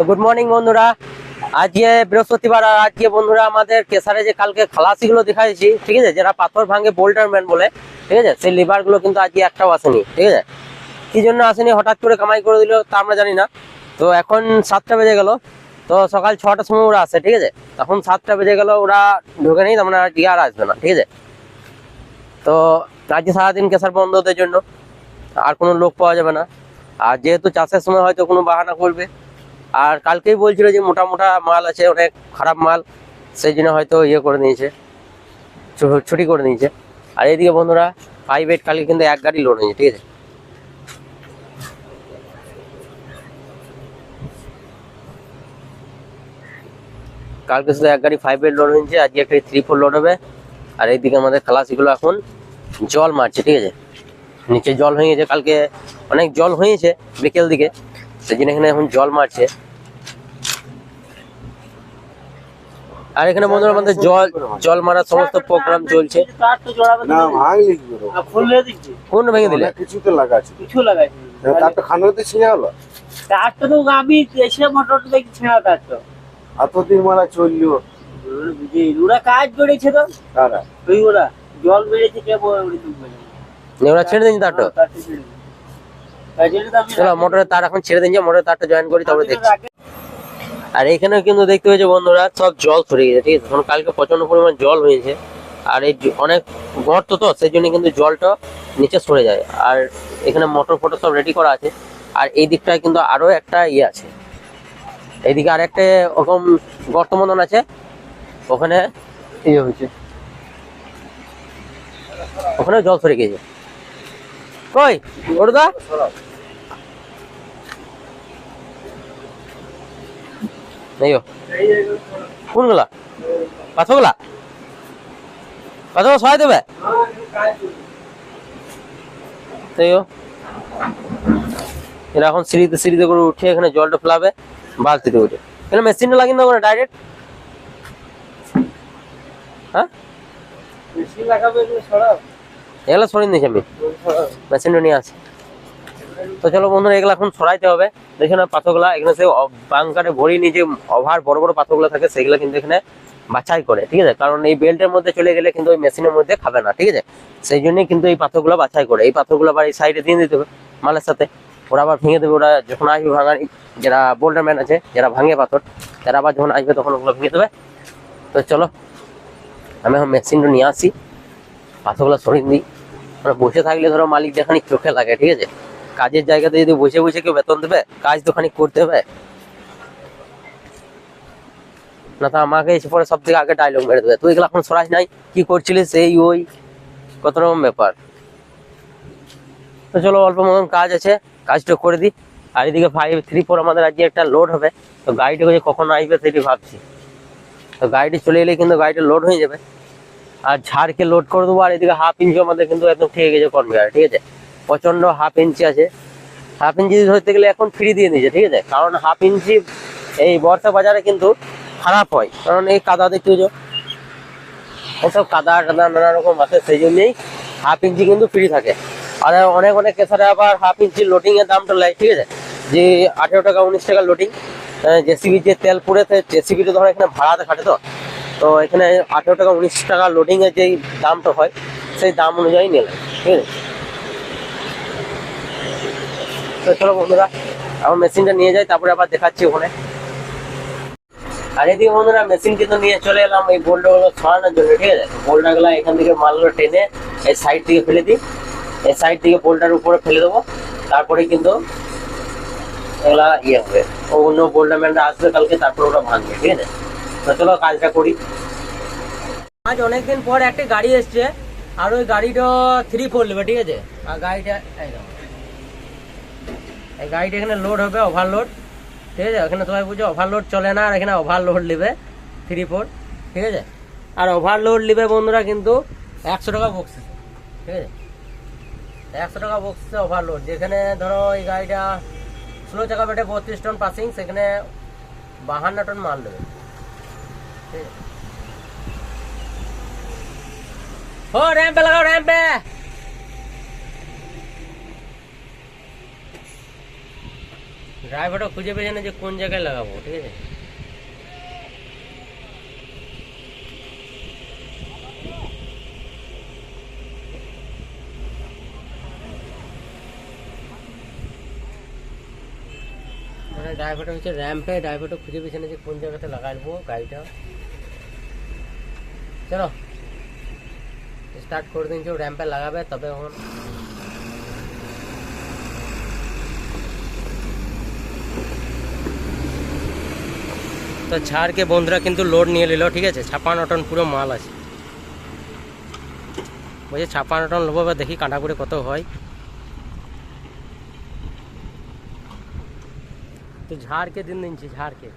তো good morning বন্ধুরা। আজকে বৃহস্পতিবার আর আজকে বন্ধুরা আমাদের কেসারে যে কালকে খালাসি গুলো দেখাইছি, ঠিক আছে যারা পাথর ভাঙে বোল্টার ম্যান বলে, ঠিক আছে, সেই লিভারগুলো কিন্তু আজকে একটাও আসেনি, ঠিক আছে। কি জন্য আসেনি? হঠাৎ করে কামাই করে দিল, তা আমরা জানি না। তো এখন সাতটা বেজে গেল, তো সকাল ছটার সময় ওরা আসে, ঠিক আছে। তখন সাতটা বেজে গেল, ওরা ঢুকে নেই, তার আজকে আর আসবে না, ঠিক আছে। তো আজকে সারাদিন কেসার বন্ধ ওদের জন্য, আর কোনো লোক পাওয়া যাবে না। আর যেহেতু চাষের সময় হয়তো কোনো বাহানা করবে আর কালকেই বলছিল যে মোটা মোটা মাল আছে, অনেক খারাপ মাল, সেই জন্য হয়তো ইয়ে করে নিয়েছে ছুটি করে নিয়েছে। আর এইদিকে বন্ধুরা ফাইভ এইট কালকে কিন্তু এক গাড়ি লোড হয়েছে, ঠিক আছে? কালকে শুধু এক গাড়ি ফাইভ এইট লোড হয়েছে, আজকে একটা থ্রি ফোর লোড হবে। আর এইদিকে আমাদের খালাসিগুলো এখন জল মারছে, ঠিক আছে? নিচে জল হয়ে গেছে কালকে অনেক জল হয়েছে বিকেল দিকে। সেই জন্য এখানে এখন জল মারছে। আর এখানে বন্ধুরা আমাদের জল জল মারার সমস্ত প্রোগ্রাম চলছে। কোন ভেঙে দিলে? কিছু তো লাগাচ্ছে কিছু লাগাইছি তারটা খানাতে ছিঁড়ে হলো। তারটা তো আমি এসে মোটরটা দেখি ছেঁড়া তার তো এতদিন মারা চলল। ওরা বুঝি ওরা কাজ করেছে তো। তারা ওই ওরা। জল বেড়েছে কে ওরে ওরা ছেড়ে দিন তারটা? তারটা ছেড়ে দিই। তাই জন্য তো আমি চলো মোটরের তার এখন ছেড়ে দিন যে মোটরের তারটা জয়েন করি তারপরে দেখছি। আর এখানে কিন্তু দেখতে পেয়েছে বন্ধুরা সব জল সরে গেছে ঠিক আছে? তখন কালকে প্রচণ্ড পরিমাণ জল হয়েছে আর এই অনেক গর্ত তো সেই জন্য কিন্তু জলটা নিচে সরে যায়। আর এখানে মোটর ফটো সব রেডি করা আছে আর এই দিকটায় কিন্তু আরও একটা ইয়ে আছে। এইদিকে আর একটা ওরকম গর্ত মতন আছে ওখানে ইয়ে হয়েছে। ওখানে জল সরে গেছে কই পাথরগুলা? পাথর সবাই দেবে? তাই এরা এখন সিঁড়িতে সিঁড়িতে করে উঠে এখানে জলটা ফেলাবে, বালতিতে উঠে। এখানে মেশিনটা লাগিয়ে দেবো না ডাইরেক্ট হ্যাঁ? বেশি লাগাবে সরাও। এগুলো সরিয়ে নিয়েছি আমি। মেশিনটা নিয়ে আসি। তো চলো বন্ধুরা, এগুলো এখন সরাইতে হবে। দেখে না পাথরগুলা, এখানে সে বাংকারে ভরিয়ে নিয়ে যে অভার বড় বড় পাথরগুলো থাকে, সেগুলো কিন্তু এখানে বাছাই করে, ঠিক আছে? কারণ এই বেল্টের মধ্যে চলে গেলে কিন্তু ওই মেশিনের মধ্যে খাবে না, ঠিক আছে? সেই জন্যই কিন্তু এই পাথরগুলো বাছাই করে। এই পাথরগুলো আবার এই সাইডে দিয়ে দিতে হবে মালের সাথে। ওরা আবার ভেঙে দেবে, ওরা যখন আসবে ভাঙার, যারা বোল্ডার ম্যান আছে, যারা ভাঙে পাথর, তারা আবার যখন আসবে তখন ওগুলো ভেঙে দেবে। তো চলো, আমি এখন মেশিনটা নিয়ে আসি। পাথরগুলো সরিয়ে দিই মানে বসে থাকলে ধরো মালিক যেখানে চোখে লাগে, ঠিক আছে? কাজের জায়গাতে যদি বসে বসে কেউ বেতন দেবে, কাজ তো খানিক করতে হবে। না তো আমাকে এসে পরে সব থেকে আগে ডায়লগ মেরে দেবে। তুই এগুলো এখন সরাস নাই, কি করছিলিস, এই, ওই, কত রকম ব্যাপার। তো চলো অল্প মতন কাজ আছে, কাজটা করে দিই। আর এদিকে ফাইভ থ্রি ফোর আমাদের আজকে একটা লোড হবে। তো গাড়িটা কখন আসবে সেটি ভাবছি। তো গাড়িটি চলে এলে কিন্তু গাড়িটা লোড হয়ে যাবে। আর ঝাড়কে লোড করে দেবো, আর এদিকে হাফ ইঞ্চি আমাদের কিন্তু একদম ঠিক গেছে কনভেয়ার ঠিক আছে? প্রচণ্ড হাফ ইঞ্চি আছে। হাফ ইঞ্চি ধরতে গেলে এখন ফ্রি দিয়ে দিয়েছে, ঠিক আছে? কারণ হাফ ইঞ্চি এই বর্ষা বাজারে কিন্তু খারাপ হয়। কারণ এই কাদা দেখতে এসব কাদা টাদা নানা রকম আছে, সেই জন্যই হাফ ইঞ্চি কিন্তু ফ্রি থাকে। আর অনেক অনেক কেসারে আবার হাফ ইঞ্চি লোডিং এর দামটা লাগে ঠিক আছে? যে আঠেরো টাকা, উনিশ টাকা লোডিং জেসিবি যে তেল পুড়ে জেসিবিটা ধরো এখানে ভাড়াতে খাটে তো? তো এখানে আঠেরো টাকা, উনিশ টাকা লোডিং এর যেই দামটা হয়, সেই দাম অনুযায়ী নিলাম ঠিক আছে? তো চলো বন্ধুরা আমার মেশিনটা নিয়ে যাই, তারপরে আবার দেখাচ্ছি ওখানে। আর এদিকে বন্ধুরা মেশিন কিন্তু নিয়ে চলে এলাম এই বোল্ডাগুলো সরানোর জন্য, ঠিক আছে? বোল্ডারগুলো এখান থেকে মালগুলো টেনে এই সাইড থেকে ফেলে দিই। এই সাইড থেকে বোল্ডার উপরে ফেলে দেবো। তারপরে কিন্তু এগুলা ইয়ে হবে। অন্য বোল্ডার ম্যানরা আসবে কালকে, তারপরে ওরা ভাঙবে, ঠিক আছে? তো চলো কাজটা করি। আজ অনেকদিন পর একটা গাড়ি এসছে, আর ওই গাড়িটা থ্রি ফোর নেবে, ঠিক আছে? আর গাড়িটা, এই গাড়িটা এখানে লোড হবে ওভারলোড ঠিক আছে? এখানে সবাই বুঝো ওভারলোড চলে না, আর এখানে ওভারলোড নেবে থ্রি ফোর ঠিক আছে? আর ওভারলোড নেবে বন্ধুরা কিন্তু একশো টাকা বক্সিস ঠিক আছে? একশো টাকা বক্সিসে ওভারলোড যেখানে ধরো এই গাড়িটা ষোলো চাকা বেটে বত্রিশ টন পাসিং সেখানে বাহান্ন টন মাল দেবে, ঠিক আছে? ও র্যাম্পে লাগাও র্যাম্পে ড্রাইভারটা খুঁজে পেয়েছে না যে কোন জায়গায় লাগাবো ঠিক আছে মানে ড্রাইভারটা হচ্ছে র্যাম্পে ড্রাইভারটা খুঁজে পেয়েছে না যে কোন জায়গাতে লাগাবো গাড়িটা চলো স্টার্ট করে যে র্যাম্পে লাগাবে, তবে এখন তো ছাড়কে বন্ধুরা কিন্তু লোড নিয়ে নিল, ঠিক আছে? ছাপান্ন টন পুরো মাল আছে। বলছে ছাপান্ন টন লোবো এবার দেখি কাঁটা করে কত হয়। তো ঝাড়কে দিন দিনছি ঝাড়কে।